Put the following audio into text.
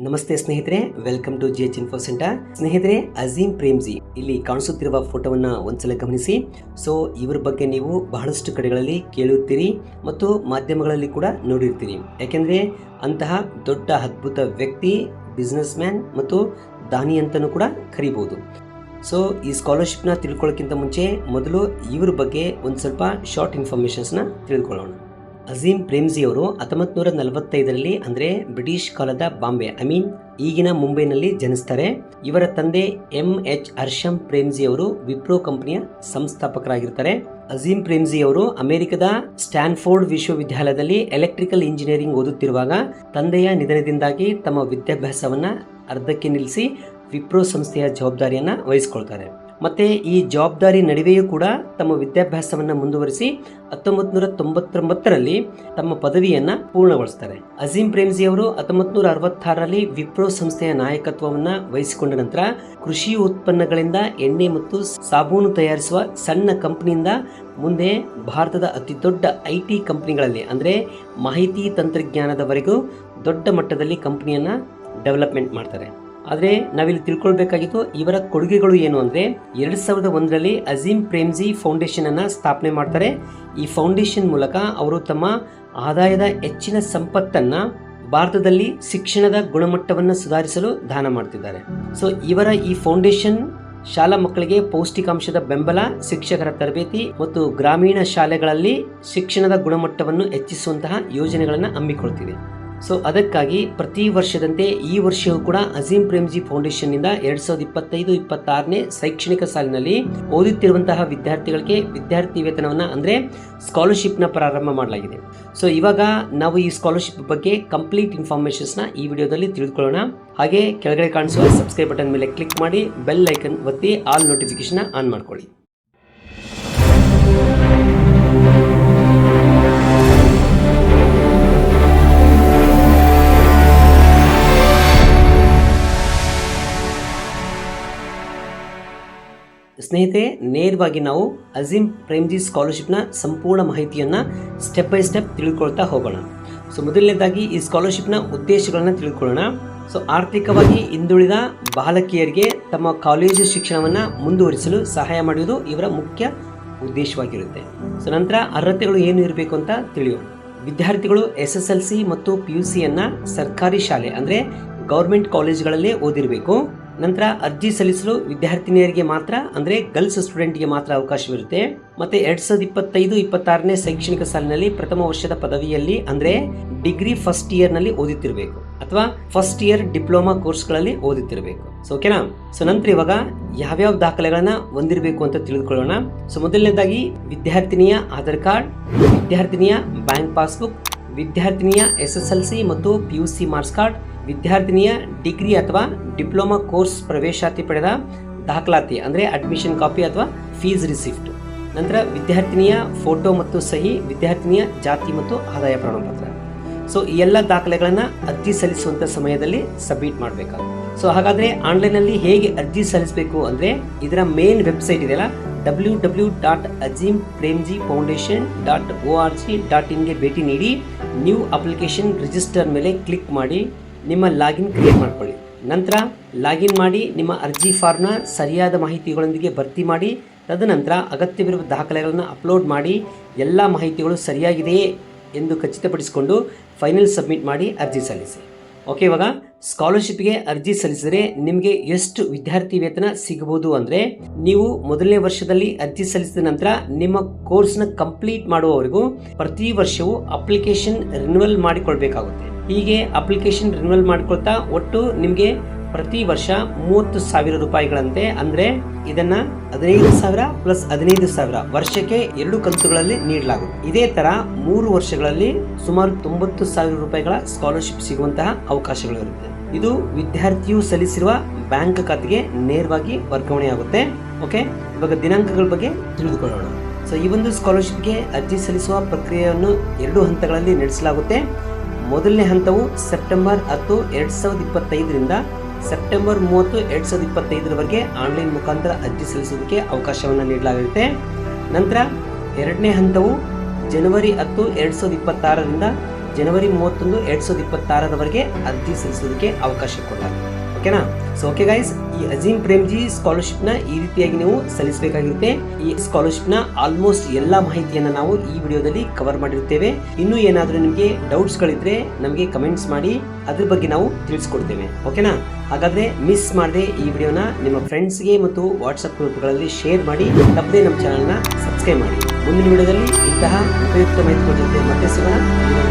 ನಮಸ್ತೆ ಸ್ನೇಹಿತರೆ welcome to G H info centre ಸ್ನೇಹಿತರೆ ಅಜೀಂ ಪ್ರೇಮ್ಜಿ ಇಲ್ಲಿ ಕಾಣಿಸುತ್ತಿರುವ ಫೋಟೋವನ್ನ ಒಂದ್ಸಲ ಗಮನಿಸಿ. ಸೊ ಇವರ ಬಗ್ಗೆ ನೀವು ಬಹಳಷ್ಟು ಕಡೆಗಳಲ್ಲಿ ಕೇಳುತ್ತೀರಿ ಮತ್ತು ಮಾಧ್ಯಮಗಳಲ್ಲಿ ಕೂಡ ನೋಡಿರ್ತೀರಿ. ಯಾಕೆಂದ್ರೆ, ಅಂತಹ ದೊಡ್ಡ ಅದ್ಭುತ ವ್ಯಕ್ತಿ ಬಿಸ್ನೆಸ್ ಮ್ಯಾನ್ ಮತ್ತು ದಾನಿ ಅಂತಲೂ ಕೂಡ ಕರಿಬಹುದು ಸೊ ಈ ಸ್ಕಾಲರ್ಶಿಪ್ನ ತಿಳ್ಕೊಳ್ಳೋಕ್ಕಿಂತ ಮುಂಚೆ ಮೊದಲು ಇವ್ರ ಬಗ್ಗೆ ಒಂದು ಸ್ವಲ್ಪ ಶಾರ್ಟ್ ಇನ್ಫಾರ್ಮೇಷನ್ಸ್ನ ತಿಳ್ಕೊಳ್ಳೋಣ. ಅಜೀಂ ಪ್ರೇಮ್ಜಿಯವರು ಹತ್ತೊಂಬತ್ತು ನೂರ ನಲವತ್ತೈದರಲ್ಲಿ ಅಂದರೆ ಬ್ರಿಟಿಷ್ ಕಾಲದ ಬಾಂಬೆ ಐ ಮೀನ್ ಈಗಿನ ಮುಂಬೈನಲ್ಲಿ ಜನಿಸ್ತಾರೆ. ಇವರ ತಂದೆ ಎಂ ಎಚ್ ಹರ್ಷಂ ಪ್ರೇಮ್ಜಿ ಅವರು ವಿಪ್ರೋ ಕಂಪನಿಯ ಸಂಸ್ಥಾಪಕರಾಗಿರ್ತಾರೆ. ಅಜೀಂ ಪ್ರೇಮ್ಜಿ ಅವರು ಅಮೆರಿಕದ ಸ್ಟ್ಯಾನ್ಫೋರ್ಡ್ ವಿಶ್ವವಿದ್ಯಾಲಯದಲ್ಲಿ ಎಲೆಕ್ಟ್ರಿಕಲ್ ಇಂಜಿನಿಯರಿಂಗ್ ಓದುತ್ತಿರುವಾಗ ತಂದೆಯ ನಿಧನದಿಂದಾಗಿ ತಮ್ಮ ವಿದ್ಯಾಭ್ಯಾಸವನ್ನ ಅರ್ಧಕ್ಕೆ ನಿಲ್ಲಿಸಿ ವಿಪ್ರೋ ಸಂಸ್ಥೆಯ ಜವಾಬ್ದಾರಿಯನ್ನು ವಹಿಸಿಕೊಳ್ತಾರೆ. ಮತ್ತೆ ಈ ಜವಾಬ್ದಾರಿ ನಡುವೆಯೂ ಕೂಡ ತಮ್ಮ ವಿದ್ಯಾಭ್ಯಾಸವನ್ನು ಮುಂದುವರಿಸಿ ಹತ್ತೊಂಬತ್ತು ನೂರ ತೊಂಬತ್ತೊಂಬತ್ತರಲ್ಲಿ ತಮ್ಮ ಪದವಿಯನ್ನು ಪೂರ್ಣಗೊಳಿಸ್ತಾರೆ. ಅಜೀಂ ಪ್ರೇಮ್ಜಿ ಅವರು ಹತ್ತೊಂಬತ್ತು ನೂರ ಅರವತ್ತಾರರಲ್ಲಿ ವಿಪ್ರೋ ಸಂಸ್ಥೆಯ ನಾಯಕತ್ವವನ್ನು ವಹಿಸಿಕೊಂಡ ನಂತರ ಕೃಷಿ ಉತ್ಪನ್ನಗಳಿಂದ ಎಣ್ಣೆ ಮತ್ತು ಸಾಬೂನು ತಯಾರಿಸುವ ಸಣ್ಣ ಕಂಪನಿಯಿಂದ ಮುಂದೆ ಭಾರತದ ಅತಿ ದೊಡ್ಡ ಐ ಟಿ ಕಂಪ್ನಿಗಳಲ್ಲಿ, ಅಂದರೆ ಮಾಹಿತಿ ತಂತ್ರಜ್ಞಾನದವರೆಗೂ ದೊಡ್ಡ ಮಟ್ಟದಲ್ಲಿ ಕಂಪ್ನಿಯನ್ನು ಡೆವಲಪ್ಮೆಂಟ್ ಮಾಡ್ತಾರೆ. ಆದರೆ ನಾವಿಲ್ಲಿ ತಿಳ್ಕೊಳ್ಬೇಕಾಗಿತ್ತು ಇವರ ಕೊಡುಗೆಗಳು ಏನು ಅಂದರೆ ಎರಡು ಸಾವಿರದ ಒಂದರಲ್ಲಿ ಅಜೀಂ ಪ್ರೇಮ್ಜಿ ಫೌಂಡೇಶನ್ ಅನ್ನ ಸ್ಥಾಪನೆ ಮಾಡ್ತಾರೆ. ಈ ಫೌಂಡೇಶನ್ ಮೂಲಕ ಅವರು ತಮ್ಮ ಆದಾಯದ ಹೆಚ್ಚಿನ ಸಂಪತ್ತನ್ನು ಭಾರತದಲ್ಲಿ ಶಿಕ್ಷಣದ ಗುಣಮಟ್ಟವನ್ನು ಸುಧಾರಿಸಲು ದಾನ ಮಾಡ್ತಿದ್ದಾರೆ. ಸೊ ಇವರ ಈ ಫೌಂಡೇಶನ್ ಶಾಲಾ ಮಕ್ಕಳಿಗೆ ಪೌಷ್ಟಿಕಾಂಶದ ಬೆಂಬಲ, ಶಿಕ್ಷಕರ ತರಬೇತಿ ಮತ್ತು ಗ್ರಾಮೀಣ ಶಾಲೆಗಳಲ್ಲಿ ಶಿಕ್ಷಣದ ಗುಣಮಟ್ಟವನ್ನು ಹೆಚ್ಚಿಸುವಂತಹ ಯೋಜನೆಗಳನ್ನು ಹಮ್ಮಿಕೊಳ್ತಿದೆ. ಸೊ ಅದಕ್ಕಾಗಿ ಪ್ರತಿ ವರ್ಷದಂತೆ ಈ ವರ್ಷವೂ ಕೂಡ ಅಜೀಂ ಪ್ರೇಮ್ಜಿ ಫೌಂಡೇಶನ್ನಿಂದ ಎರಡ್ ಸಾವಿರದ ಇಪ್ಪತ್ತೈದು, ಇಪ್ಪತ್ತಾರನೇ ಶೈಕ್ಷಣಿಕ ಸಾಲಿನಲ್ಲಿ ಓದುತ್ತಿರುವಂತಹ ವಿದ್ಯಾರ್ಥಿಗಳಿಗೆ ವಿದ್ಯಾರ್ಥಿ ವೇತನವನ್ನ ಅಂದ್ರೆ ಸ್ಕಾಲರ್ಶಿಪ್ನ ಪ್ರಾರಂಭ ಮಾಡಲಾಗಿದೆ. ಸೊ ಇವಾಗ ನಾವು ಈ ಸ್ಕಾಲರ್ಶಿಪ್ ಬಗ್ಗೆ ಕಂಪ್ಲೀಟ್ ಇನ್ಫಾರ್ಮೇಶನ್ಸ್ನ ಈ ವಿಡಿಯೋದಲ್ಲಿ ತಿಳಿದುಕೊಳ್ಳೋಣ. ಹಾಗೆ ಕೆಳಗಡೆ ಕಾಣಿಸುವ ಸಬ್ಸ್ಕ್ರೈಬ್ ಬಟನ್ ಮೇಲೆ ಕ್ಲಿಕ್ ಮಾಡಿ ಬೆಲ್ ಐಕನ್ ಒತ್ತಿ ಆಲ್ ನೋಟಿಫಿಕೇಶನ್ ಆನ್ ಮಾಡ್ಕೊಳ್ಳಿ. ಸ್ನೇಹಿತರೆ, ನೇರವಾಗಿ ನಾವು ಅಜೀಂ ಪ್ರೇಮ್ಜಿ ಸ್ಕಾಲರ್ಶಿಪ್ನ ಸಂಪೂರ್ಣ ಮಾಹಿತಿಯನ್ನು ಸ್ಟೆಪ್ ಬೈ ಸ್ಟೆಪ್ ತಿಳ್ಕೊಳ್ತಾ ಹೋಗೋಣ. ಸೊ ಮೊದಲನೇದಾಗಿ ಈ ಸ್ಕಾಲರ್ಶಿಪ್ನ ಉದ್ದೇಶಗಳನ್ನು ತಿಳ್ಕೊಳ್ಳೋಣ. ಸೊ ಆರ್ಥಿಕವಾಗಿ ಹಿಂದುಳಿದ ಬಾಲಕಿಯರಿಗೆ ತಮ್ಮ ಕಾಲೇಜು ಶಿಕ್ಷಣವನ್ನು ಮುಂದುವರಿಸಲು ಸಹಾಯ ಮಾಡುವುದು ಇವರ ಮುಖ್ಯ ಉದ್ದೇಶವಾಗಿರುತ್ತೆ. ಸೊ ನಂತರ ಅರ್ಹತೆಗಳು ಏನು ಇರಬೇಕು ಅಂತ ತಿಳಿಯೋಣ. ವಿದ್ಯಾರ್ಥಿಗಳು ಎಸ್ ಎಸ್ ಎಲ್ ಸಿ ಮತ್ತು ಪಿ ಯು ಸಿಯನ್ನು ಸರ್ಕಾರಿ ಶಾಲೆ ಅಂದರೆ ಗೌರ್ಮೆಂಟ್ ಕಾಲೇಜ್ಗಳಲ್ಲೇ ಓದಿರಬೇಕು. ನಂತರ ಅರ್ಜಿ ಸಲ್ಲಿಸಲು ವಿದ್ಯಾರ್ಥಿನಿಯರಿಗೆ ಮಾತ್ರ, ಅಂದರೆ ಗರ್ಲ್ಸ್ ಸ್ಟೂಡೆಂಟ್ಗೆ ಮಾತ್ರ ಅವಕಾಶವಿರುತ್ತೆ. ಮತ್ತೆ ಎರಡ್ ಸಾವಿರದ ಇಪ್ಪತ್ತೈದು, ಇಪ್ಪತ್ತಾರನೇ ಶೈಕ್ಷಣಿಕ ಸಾಲಿನಲ್ಲಿ ಪ್ರಥಮ ವರ್ಷದ ಪದವಿಯಲ್ಲಿ, ಅಂದರೆ ಡಿಗ್ರಿ ಫಸ್ಟ್ ಇಯರ್ನಲ್ಲಿ ಓದುತ್ತಿರಬೇಕು. ಅಥವಾ ಫಸ್ಟ್ ಇಯರ್ ಡಿಪ್ಲೊಮಾ ಕೋರ್ಸ್ಗಳಲ್ಲಿ ಓದುತ್ತಿರಬೇಕು. ಸೊ ಓಕೆನಾ ಸೊ ನಂತರ ಇವಾಗ ಯಾವ್ಯಾವ ದಾಖಲೆಗಳನ್ನ ಹೊಂದಿರಬೇಕು ಅಂತ ತಿಳಿದುಕೊಳ್ಳೋಣ. ಸೊ ಮೊದಲನೇದಾಗಿ ವಿದ್ಯಾರ್ಥಿನಿಯ ಆಧಾರ್ ಕಾರ್ಡ್, ವಿದ್ಯಾರ್ಥಿನಿಯ ಬ್ಯಾಂಕ್ ಪಾಸ್ಬುಕ್, ವಿದ್ಯಾರ್ಥಿನಿಯ ಎಸ್ ಎಸ್ ಎಲ್ ಸಿ ಮತ್ತು P U C marks card ವಿದ್ಯಾರ್ಥಿನಿಯ degree ಅಥವಾ ಡಿಪ್ಲೊಮಾ ಕೋರ್ಸ್ ಪ್ರವೇಶಾತಿ ಪಡೆದ ದಾಖಲಾತಿ, ಅಂದರೆ ಅಡ್ಮಿಷನ್ ಕಾಪಿ ಅಥವಾ ಫೀಸ್ ರಿಸಿಪ್ಟ್ ನಂತರ ವಿದ್ಯಾರ್ಥಿನಿಯ ಫೋಟೋ ಮತ್ತು ಸಹಿ, ವಿದ್ಯಾರ್ಥಿನಿಯ ಜಾತಿ ಮತ್ತು ಆದಾಯ ಪ್ರಮಾಣಪತ್ರ. ಸೊ ಈ ಎಲ್ಲ ದಾಖಲೆಗಳನ್ನು ಅರ್ಜಿ ಸಲ್ಲಿಸುವಂಥ ಸಮಯದಲ್ಲಿ ಸಬ್ಮಿಟ್ ಮಾಡಬೇಕಾಗುತ್ತೆ. ಸೊ ಹಾಗಾದರೆ ಆನ್ಲೈನಲ್ಲಿ ಹೇಗೆ ಅರ್ಜಿ ಸಲ್ಲಿಸಬೇಕು ಅಂದರೆ ಇದರ ಮೇನ್ ವೆಬ್ಸೈಟ್ ಇದೆಯಲ್ಲ W W dot Azim Premji foundation dot O R G dot ಇನ್ಗೆ ಭೇಟಿ ನೀಡಿ ನ್ಯೂ ಅಪ್ಲಿಕೇಶನ್ ರಿಜಿಸ್ಟರ್ ಮೇಲೆ ಕ್ಲಿಕ್ ಮಾಡಿ ನಿಮ್ಮ ಲಾಗಿನ್ ಕ್ರಿಯೇಟ್ ಮಾಡಿಕೊಳ್ಳಿ. ನಂತರ ಲಾಗಿನ್ ಮಾಡಿ ನಿಮ್ಮ ಅರ್ಜಿ ಫಾರ್ಮ್ನ ಸರಿಯಾದ ಮಾಹಿತಿಗಳೊಂದಿಗೆ ಭರ್ತಿ ಮಾಡಿ, ತದನಂತರ ಅಗತ್ಯವಿರುವ ದಾಖಲೆಗಳನ್ನು ಅಪ್ಲೋಡ್ ಮಾಡಿ, ಎಲ್ಲ ಮಾಹಿತಿಗಳು ಸರಿಯಾಗಿದೆಯೇ ಎಂದು ಖಚಿತಪಡಿಸಿಕೊಂಡು ಫೈನಲ್ ಸಬ್ಮಿಟ್ ಮಾಡಿ ಅರ್ಜಿ ಸಲ್ಲಿಸಿ. ಓಕೆ, ಇವಾಗ ಸ್ಕಾಲರ್ಶಿಪ್ಗೆ ಅರ್ಜಿ ಸಲ್ಲಿಸಿದರೆ ನಿಮಗೆ ಎಷ್ಟು ವಿದ್ಯಾರ್ಥಿ ವೇತನ ಸಿಗಬಹುದು ಅಂದರೆ, ನೀವು ಮೊದಲನೇ ವರ್ಷದಲ್ಲಿ ಅರ್ಜಿ ಸಲ್ಲಿಸಿದ ನಂತರ ನಿಮ್ಮ ಕೋರ್ಸ್ನ ಕಂಪ್ಲೀಟ್ ಮಾಡುವವರೆಗೂ ಪ್ರತಿ ವರ್ಷವೂ ಅಪ್ಲಿಕೇಶನ್ ರಿನ್ಯೂವಲ್ ಮಾಡಿಕೊಳ್ಬೇಕಾಗುತ್ತೆ. ಹೀಗೆ ಅಪ್ಲಿಕೇಶನ್ ರಿನ್ಯೂವಲ್ ಮಾಡ್ಕೊಳ್ತಾ ಒಟ್ಟು ನಿಮಗೆ ಪ್ರತಿ ವರ್ಷ ಮೂವತ್ತು ಸಾವಿರ ರೂಪಾಯಿಗಳಂತೆ. ಅಂದರೆ ಇದನ್ನ ಹದಿನೈದು ಸಾವಿರ ಪ್ಲಸ್ ಹದಿನೈದು ಸಾವಿರ ವರ್ಷಕ್ಕೆ ಎರಡು ಕಂತುಗಳಲ್ಲಿ ನೀಡಲಾಗುತ್ತೆ. ಇದೇ ತರ ಮೂರು ವರ್ಷಗಳಲ್ಲಿ ಸುಮಾರು ತೊಂಬತ್ತು ಸಾವಿರ ರೂಪಾಯಿಗಳ ಸ್ಕಾಲರ್ಶಿಪ್ ಸಿಗುವಂತಹ ಅವಕಾಶಗಳಿರುತ್ತೆ. ಇದು ವಿದ್ಯಾರ್ಥಿಯು ಸಲ್ಲಿಸಿರುವ ಬ್ಯಾಂಕ್ ಖಾತೆಗೆ ನೇರವಾಗಿ ವರ್ಗಾವಣೆಯಾಗುತ್ತೆ ಓಕೆ ಇವಾಗ ದಿನಾಂಕಗಳ ಬಗ್ಗೆ ತಿಳಿದುಕೊಳ್ಳೋಣ. ಸೊ ಈ ಒಂದು ಸ್ಕಾಲರ್ಶಿಪ್ಗೆ ಅರ್ಜಿ ಸಲ್ಲಿಸುವ ಪ್ರಕ್ರಿಯೆಯನ್ನು ಎರಡು ಹಂತಗಳಲ್ಲಿ ನಡೆಸಲಾಗುತ್ತೆ. ಮೊದಲನೇ ಹಂತವು ಸೆಪ್ಟೆಂಬರ್ ಹತ್ತು, ಎರಡು ಸಾವಿರದ ಇಪ್ಪತ್ತೈದರಿಂದ ಸೆಪ್ಟೆಂಬರ್ ಮೂವತ್ತು, ಎರಡು ಸಾವಿರದ ಇಪ್ಪತ್ತೈದರವರೆಗೆ ಆನ್ಲೈನ್ ಮುಖಾಂತರ ಅರ್ಜಿ ಸಲ್ಲಿಸೋದಕ್ಕೆ ಅವಕಾಶವನ್ನು ನೀಡಲಾಗುತ್ತೆ ನಂತರ ಎರಡನೇ ಹಂತವು ಜನವರಿ ಹತ್ತು, ಎರಡು ಸಾವಿರದ ಇಪ್ಪತ್ತಾರರಿಂದ ಜನವರಿ ಮೂವತ್ತೊಂದು, ಎರಡು ಸಾವಿರದ ಇಪ್ಪತ್ತಾರರವರೆಗೆ ಅರ್ಜಿ ಸಲ್ಲಿಸೋದಕ್ಕೆ ಅವಕಾಶ ಕೊಡಲಾಗಿದೆ. ಓಕೆನಾ? ಸೊ ಓಕೆ ಗೈಸ್ ಈ ಅಜೀಮ್ ಪ್ರೇಮ್ಜಿ ಸ್ಕಾಲರ್ಶಿಪ್ನ ಈ ರೀತಿಯಾಗಿ ನೀವು ಸಲ್ಲಿಸಬೇಕಾಗಿರುತ್ತೆ. ಈ ಸ್ಕಾಲರ್ಶಿಪ್ನ ಆಲ್ಮೋಸ್ಟ್ ಎಲ್ಲಾ ಮಾಹಿತಿಯನ್ನ ನಾವು ಈ ವಿಡಿಯೋದಲ್ಲಿ ಕವರ್ ಮಾಡಿರ್ತೇವೆ ಇನ್ನು ಏನಾದರೂ ನಿಮಗೆ ಡೌಟ್ಸ್ ಗಳಿದ್ರೆ ನಮಗೆ ಕಮೆಂಟ್ಸ್ ಮಾಡಿ, ಅದ್ರ ಬಗ್ಗೆ ನಾವು ತಿಳಿಸ್ಕೊಡ್ತೇವೆ. ಓಕೆನಾ? ಹಾಗಾದ್ರೆ ಮಿಸ್ ಮಾಡದೆ ಈ ವಿಡಿಯೋನ ನಿಮ್ಮ ಫ್ರೆಂಡ್ಸ್ಗೆ ಮತ್ತು ವಾಟ್ಸಪ್ ಗ್ರೂಪ್ಗಳಲ್ಲಿ ಶೇರ್ ಮಾಡಿ, ತಪ್ಪದೆ ನಮ್ಮ ಚಾನಲ್ನ ಸಬ್ಸ್ಕ್ರೈಬ್ ಮಾಡಿ. ಮುಂದಿನ ವಿಡಿಯೋದಲ್ಲಿ ಇಂತಹ ಉಪಯುಕ್ತ ಮಾಹಿತಿ ಕೊಡುತ್ತೆ ಮತ್ತೆ ಸಿಗೋಣ. ಧನ್ಯವಾದ